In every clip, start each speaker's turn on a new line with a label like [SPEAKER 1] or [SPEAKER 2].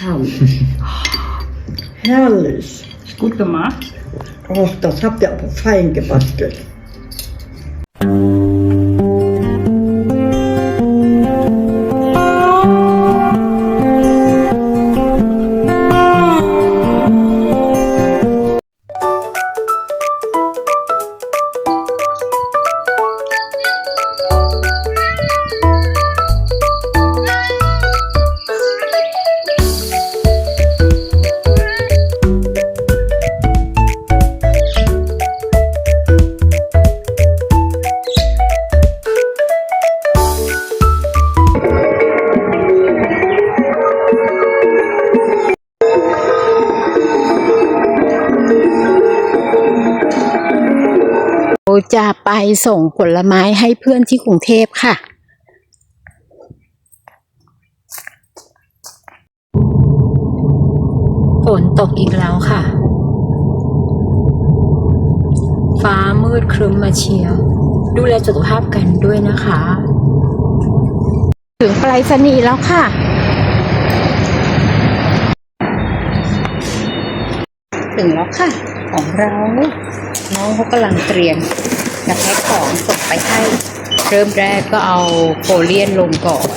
[SPEAKER 1] Herrlich. Herrlich.
[SPEAKER 2] Gut gemacht.
[SPEAKER 1] Oh, das habt ihr aber fein gebastelt.
[SPEAKER 3] ส่งผลไม้ให้เพื่อนที่กรุงเทพค่ะ ฝนตกอีกแล้วค่ะ ฟ้ามืดครึ้มมาเชียว ดูแลสุขภาพกันด้วยนะคะ ถึงไปรษณีย์แล้วค่ะถึงแล้วค่ะ ของเรา น้องเขากำลังเตรียม จะแพ็คของส่งไปให้ เริ่มแรกก็เอาโฟเลียนลงก่อน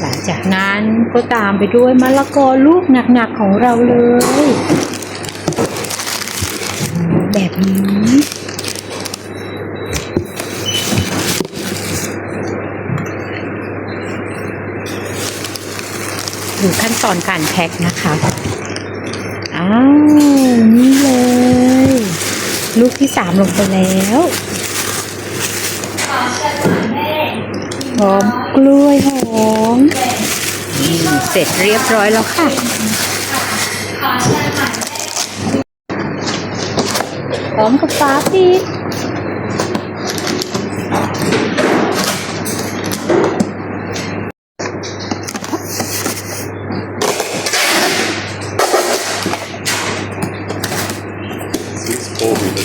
[SPEAKER 3] หลังจากนั้นก็ตามไปด้วยมะละกอลูกหนักๆของเราเลย แบบนี้ดูขั้นตอนการแพ็คนะคะ อ้าว ลูกที่สามลงไปแล้วหอมกล้วยหอมเสร็จเรียบร้อยแล้วค่ะ พร้อมกับฟ้าปิด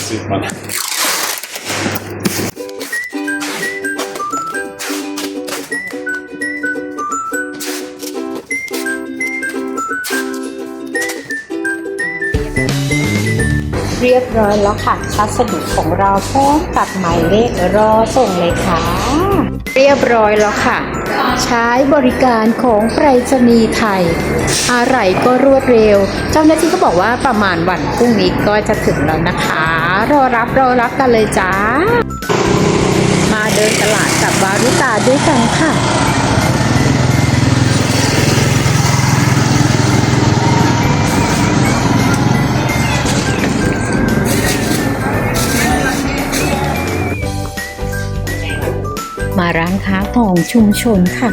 [SPEAKER 4] Profi, das sieht man.
[SPEAKER 3] เรียบร้อยแล้วค่ะพัสดุของเราพร้อมกับหมายเลขรอส่งเลยค่ะ เรียบร้อยแล้วค่ะ ใช้บริการของไปรษณีย์ไทย อะไรก็รวดเร็ว เจ้าหน้าที่ก็บอกว่าประมาณวันพรุ่งนี้ก็จะถึงแล้วนะคะ รอรับรอรับกันเลยจ้า มาเดินตลาดกับวารุตาด้วยกันค่ะมาร้านค้าของชุมชนค่ะ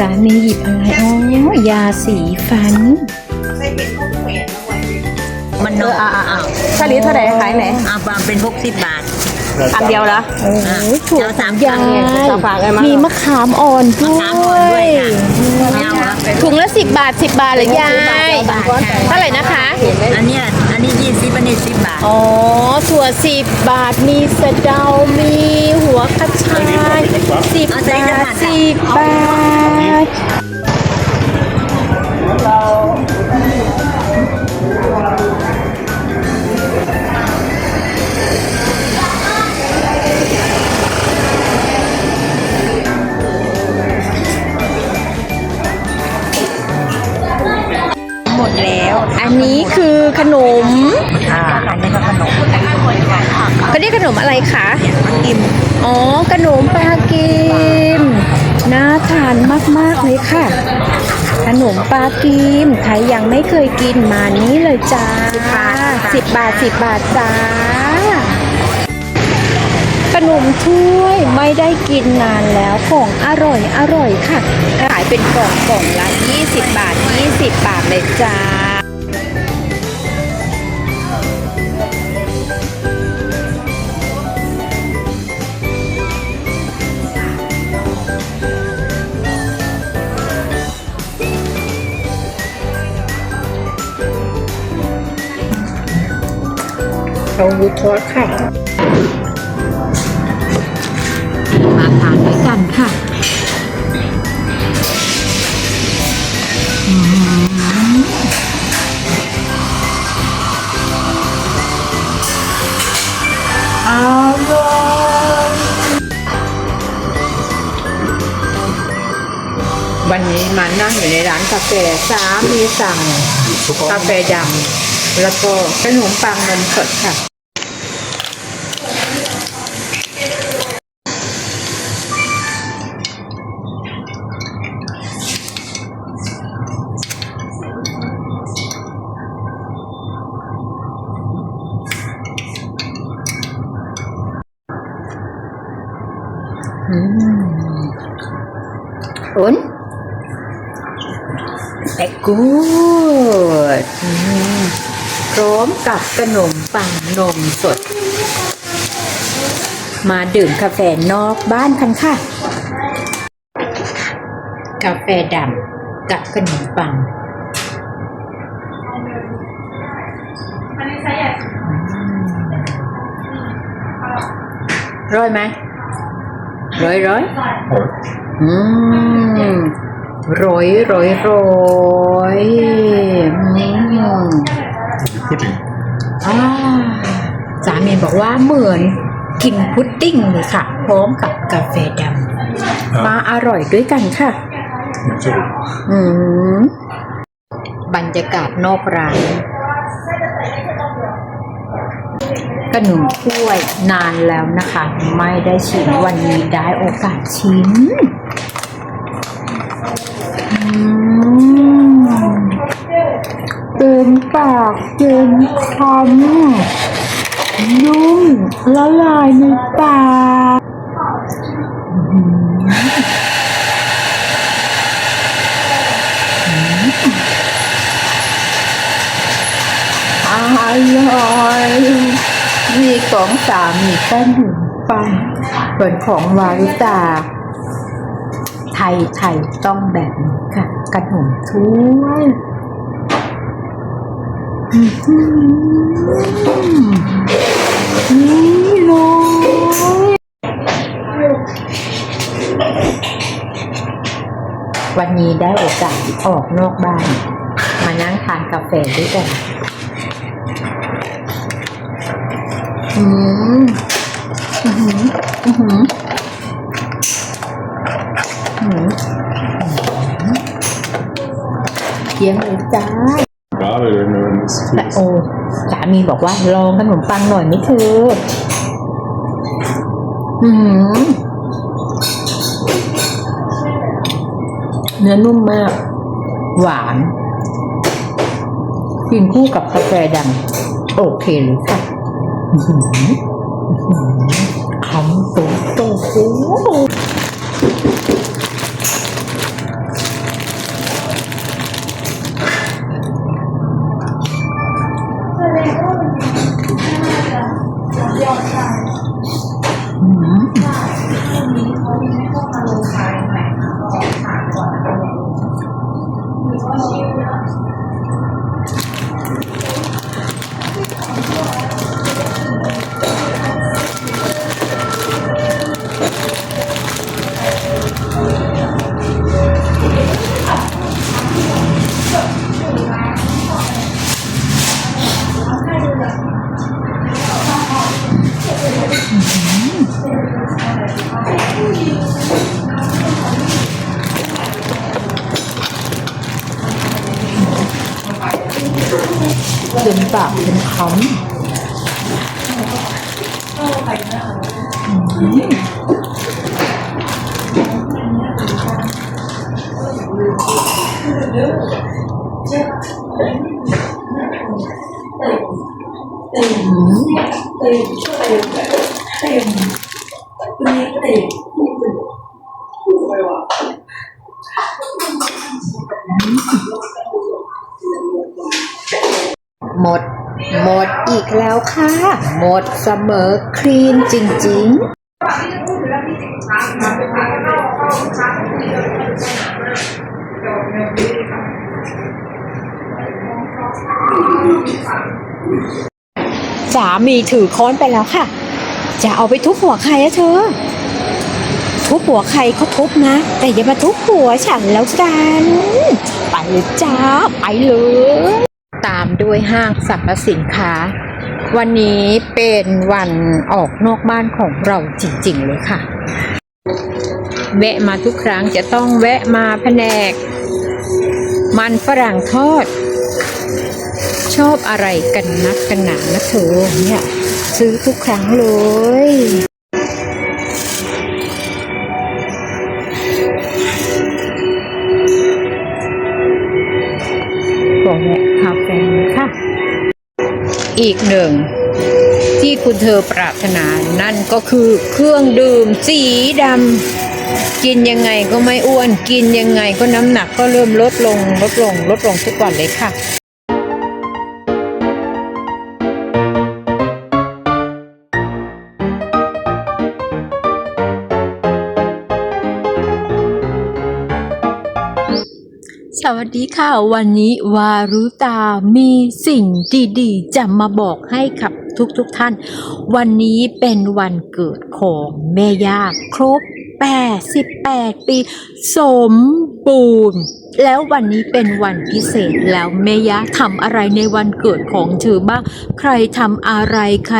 [SPEAKER 3] ร้านนี้หยิบอะไรอ๋อยาสีฟัน
[SPEAKER 5] มันเนอะ
[SPEAKER 3] อ่าอ่า
[SPEAKER 5] ชาลิเท่าไหร่ขายไหน
[SPEAKER 3] อ่าเป็นพวกสิบบาท
[SPEAKER 5] อันเดียวละ
[SPEAKER 3] โอ้ยถั่ว
[SPEAKER 5] เอาสาม
[SPEAKER 3] ยา
[SPEAKER 5] อันเนี่ย
[SPEAKER 3] ย
[SPEAKER 5] สามฝากเลยมั้ย
[SPEAKER 3] มีมะขามอ่อนด้วย
[SPEAKER 5] มะขามอ่อนด้วยค่ะไม่เอาละ
[SPEAKER 3] ถุงละสิบบาทสิบบาทเหรือยาย
[SPEAKER 5] สิบบาทค่ะ
[SPEAKER 3] เท่าไหร่นะคะ
[SPEAKER 5] อันเนี้ยอันนี้ยี่สิบอันนี้สิบบาท
[SPEAKER 3] อ๋อถั่วสิบบาทมีสะเดา มีหัวกระชายสิบบาทสิบบาท
[SPEAKER 5] มดแล้ว
[SPEAKER 3] อันนี้คือขนม
[SPEAKER 5] อ่าอันนี้ก็ขนม
[SPEAKER 3] เขาเรียกขนมอะไรคะ
[SPEAKER 5] กิม
[SPEAKER 3] อ๋อขนมปลากิมน่าทานมากๆเลยค่ะ ขนมปลากิมใครยังไม่เคยกินมานี้เลยจ้าสิบบาทสิบบาทจ้าขนมถ้วยไม่ได้กินนานแล้วของอร่อยอร่อยค่ะขายเป็นกล่องกล่องละ 20 บาท 20 บาท เลยจ้าราวูทอดค่ะ วันนี้มานั่งอยู่ในร้านกาแฟสามีสั่งกาแฟดำแล้วก็ขนมปังนมสดค่ะ อืมอุ่นแต่กูดอืมพร้อมกับขนมปังนมสด มาดื่มกาแฟนอกบ้านกันค่ะ กาแฟดำกับขนมปังร้อยไหม ร้อยร้อยอืมร้อยร้อยร้อยอืม
[SPEAKER 4] Pudding.
[SPEAKER 3] อ่าสามีบอกว่าเหมือนกินพุดดิ้งเลยค่ะ พร้อมกับกาแฟดำมาอร่อยด้วยกันค่ะ
[SPEAKER 4] So,
[SPEAKER 3] อืมบรรยากาศนอกร้าน ขนมถ้วยนานแล้วนะคะ ไม่ได้ชิมวันนี้ได้โอกาสชิมอืมเต็มปากเต็มคำนุ่มละลายในปากอืมอร่อย มีของสามีขนมปังส่วนของวาริตา ไทยไทยต้องแบบนี้ค่ะขนมถ้วยนี่เลยวันนี้ได้โอกาสออกนอกบ้าน มานั่งทานกาแฟด้วยกัน อืมอือหืออือหืออือหือเยี่ยมเลยจ้า
[SPEAKER 4] gerade wenn du das
[SPEAKER 3] แต่
[SPEAKER 4] tut.
[SPEAKER 3] โอ้สามีบอกว่าลองขนมปังหน่อยไหมเธออือหือเนื้อนุ่มมาก หวาน กินคู่กับกาแฟดำโอเคเลยค่ะ อื้ หมด หมดอีกแล้วค่ะ หมดเสมอคลีนจริง ๆ สามีถือค้อนไปแล้วค่ะ จะเอาไปทุบหัวใครอะเธอ ทุบหัวใครเขาทุบนะ แต่อย่ามาทุบหัวฉันแล้วกัน ไปเลยจ้า ไปเลย ตามด้วยห้างสรรพสินค้า วันนี้เป็นวันออกนอกบ้านของเราจริงๆเลยค่ะ แวะมาทุกครั้งจะต้องแวะมาแผนก มันฝรั่งทอด ชอบอะไรกันนักกันหนานะเธอเนี่ย ซื้อทุกครั้งเลยบอกแวะคาเฟ่ค่ะ อีกหนึ่ง ที่คุณเธอปรารถนานั่นก็คือเครื่องดื่มสีดำกินยังไงก็ไม่อ้วน กินยังไงก็น้ำหนักก็เริ่มลดลงลดลงลดลงทุกวันเลยค่ะ สวัสดีค่ะ วันนี้วารุตามีสิ่งดีๆ จะมาบอกให้กับทุกๆทท่าน วันนี้เป็นวันเกิดของแม่ย่าครบ 88 ปี สมบูรณ์ แล้ววันนี้เป็นวันพิเศษแล้วแม่ย่าทำอะไรในวันเกิดของเธอบ้าง ใครทำอะไรใคร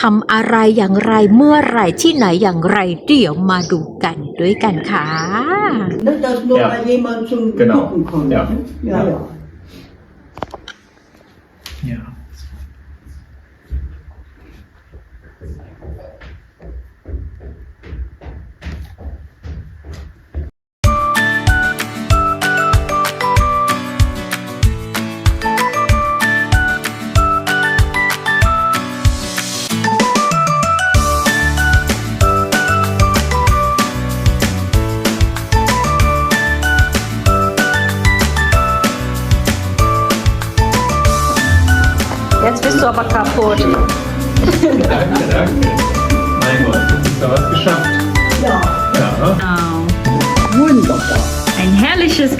[SPEAKER 3] ทำอะไรอย่างไรเมื่อไหร่ที่ไหนอย่างไรเดี๋ยวมาดูกันด้วยกันค่ะ
[SPEAKER 1] Dass das nur
[SPEAKER 4] Ja.
[SPEAKER 1] mal jemand zum
[SPEAKER 4] Genau.
[SPEAKER 1] Gucken kommt.
[SPEAKER 4] Ja.
[SPEAKER 1] ne? ja.
[SPEAKER 4] Ja.
[SPEAKER 1] ja.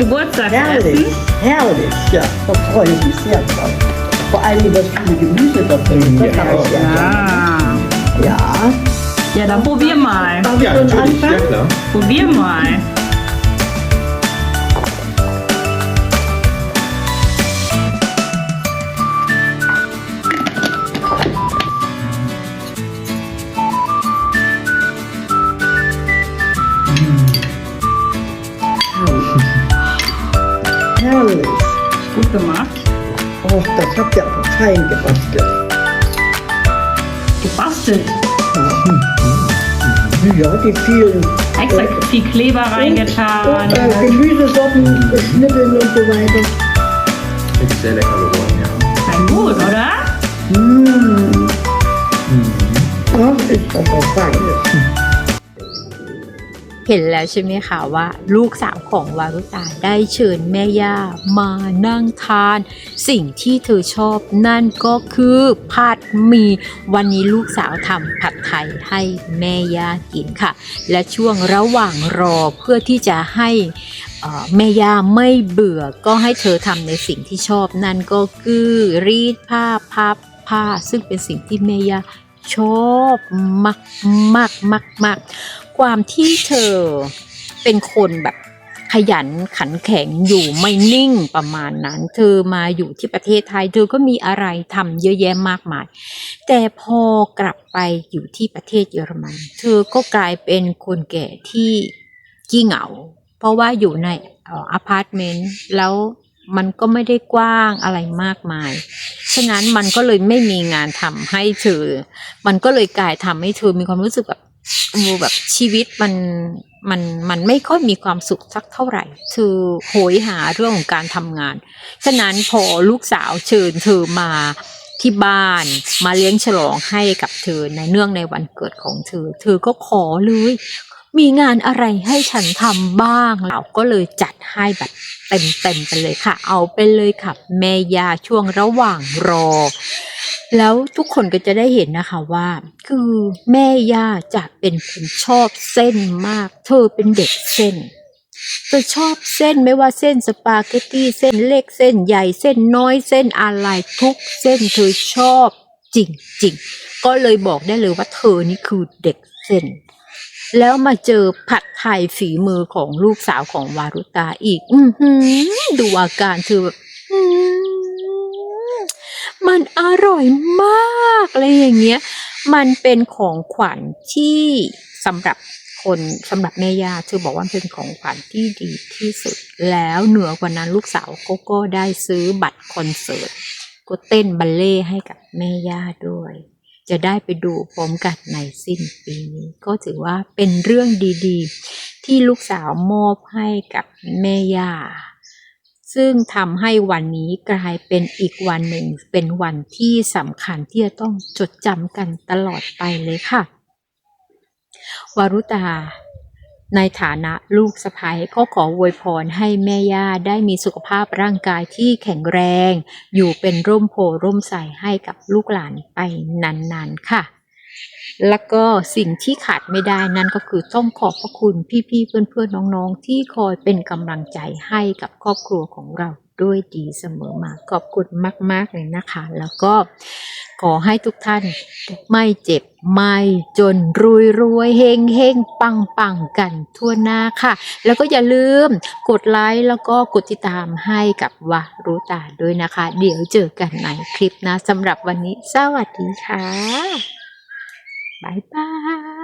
[SPEAKER 5] Geburtstagsessen.
[SPEAKER 1] Herrlich. Herrlich. Ja, da freue ich mich sehr drauf. Vor allem das viele Gemüse da drin.
[SPEAKER 4] Ja.
[SPEAKER 1] gerne. Ja.
[SPEAKER 5] Ja, dann probier mal.
[SPEAKER 1] Darf ich
[SPEAKER 4] Ja,
[SPEAKER 1] schon
[SPEAKER 4] natürlich, ja
[SPEAKER 1] anfangen?
[SPEAKER 4] klar.
[SPEAKER 5] Probier mal. Gemacht.
[SPEAKER 1] Oh, das habt ihr aber fein gebastelt.
[SPEAKER 5] Gebastelt.
[SPEAKER 1] Ja, die vielen
[SPEAKER 5] Extra viel Kleber reingetan.
[SPEAKER 1] äh, Gemüsesorten, Schnibbeln und so weiter.
[SPEAKER 4] Ist sehr lecker geworden, ja.
[SPEAKER 5] Na gut, oder?
[SPEAKER 1] Mmh. Das ist aber fein.
[SPEAKER 3] เห็นแล้วใช่ไหมคะว่าลูกสาวของวารุตาได้เชิญแม่ย่ามานั่งทาน สิ่งที่เธอชอบนั่นก็คือผัดหมี่วันนี้ลูกสาวทำผัดไทยให้แม่ย่ากินค่ะ และช่วงระหว่างรอเพื่อที่จะให้แม่ย่าไม่เบื่อก็ให้เธอทำในสิ่งที่ชอบนั่นก็คือรีดผ้าพับผ้าซึ่งเป็นสิ่งที่แม่ย่าชอบมากมากมากมาก ความที่เธอเป็นคนแบบขยันขันแข็งอยู่ไม่นิ่งประมาณนั้น เธอมาอยู่ที่ประเทศไทย เธอก็มีอะไรทำเยอะแยะมากมาย แต่พอกลับไปอยู่ที่ประเทศเยอรมันเธอก็กลายเป็นคนแก่ที่ขี้เหงา เพราะว่าอยู่ในอออพาร์ตเมนต์แล้วมันก็ไม่ได้กว้างอะไรมากมาย ฉะนั้นมันก็เลยไม่มีงานทำให้เธอ มันก็เลยกลายทำให้เธอมีความรู้สึกแบบ โอ้แบบชีวิตมันมันมันไม่ค่อยมีความสุขสักเท่าไหร่เธอโหยหาเรื่องของการทำงาน ฉะนั้นพอลูกสาวเชิญเธอมาที่บ้านมาเลี้ยงฉลองให้กับเธอในเนื่องในวันเกิดของเธอ เธอก็ขอเลย มีงานอะไรให้ฉันทำบ้างเราก็เลยจัดให้แบบเต็มเต็มๆไปเลยค่ะ เอาไปเลยค่ะ แม่ยาช่วงระหว่างรอ แล้วทุกคนก็จะได้เห็นนะคะว่า คือแม่ย่าจะเป็นคนชอบเส้นมาก เธอเป็นเด็กเส้นเธอชอบเส้นไม่ว่าเส้นสปาเกตตี้เส้นเล็กเส้นใหญ่เส้นน้อยเส้นอะไรทุกเส้นเธอชอบจริงๆ ก็เลยบอกได้เลยว่าเธอนี่คือเด็กเส้น แล้วมาเจอผัดไทยฝีมือของลูกสาวของวารุตาอีก อือหือดูอาการคือแบบ มันอร่อยมากอะไรอย่างเงี้ย มันเป็นของขวัญที่สำหรับคนสำหรับแม่ย่าเธอบอกว่าเป็นของขวัญที่ดีที่สุด แล้วเหนือกว่านั้นลูกสาวก็ก็ได้ซื้อบัตรคอนเสิร์ตก็เต้นบัลเล่ให้กับแม่ย่าด้วย จะได้ไปดูพร้อมกันในสิ้นปีนี้ ก็ถือว่าเป็นเรื่องดีๆ ที่ลูกสาวมอบให้กับแม่ย่า ซึ่งทำให้วันนี้กลายเป็นอีกวันหนึ่ง เป็นวันที่สำคัญที่จะต้องจดจำกันตลอดไปเลยค่ะวารุตา ในฐานะลูกสะใภ้ก็ขออวยพรให้แม่ย่าได้มีสุขภาพร่างกายที่แข็งแรง อยู่เป็นร่มโพร่มใสให้กับลูกหลานไปนานๆค่ะ แล้วก็สิ่งที่ขาดไม่ได้นั่นก็คือต้องขอบพระคุณพี่ๆ เพื่อนๆ น้องๆ ที่คอยเป็นกำลังใจให้กับครอบครัวของเราด้วยดีเสมอมาขอบคุณมาก ๆ เลยนะคะ แล้วก็ขอให้ทุกท่านไม่เจ็บ ไม่จนรวยรวยเฮงเฮงปังปังกันทั่วหน้าค่ะ แล้วก็อย่าลืมกดไลค์แล้วก็กดติดตามให้กับวารุตาด้วยนะคะ เดี๋ยวเจอกันในคลิปนะสำหรับวันนี้ สวัสดีค่ะ บ๊ายบาย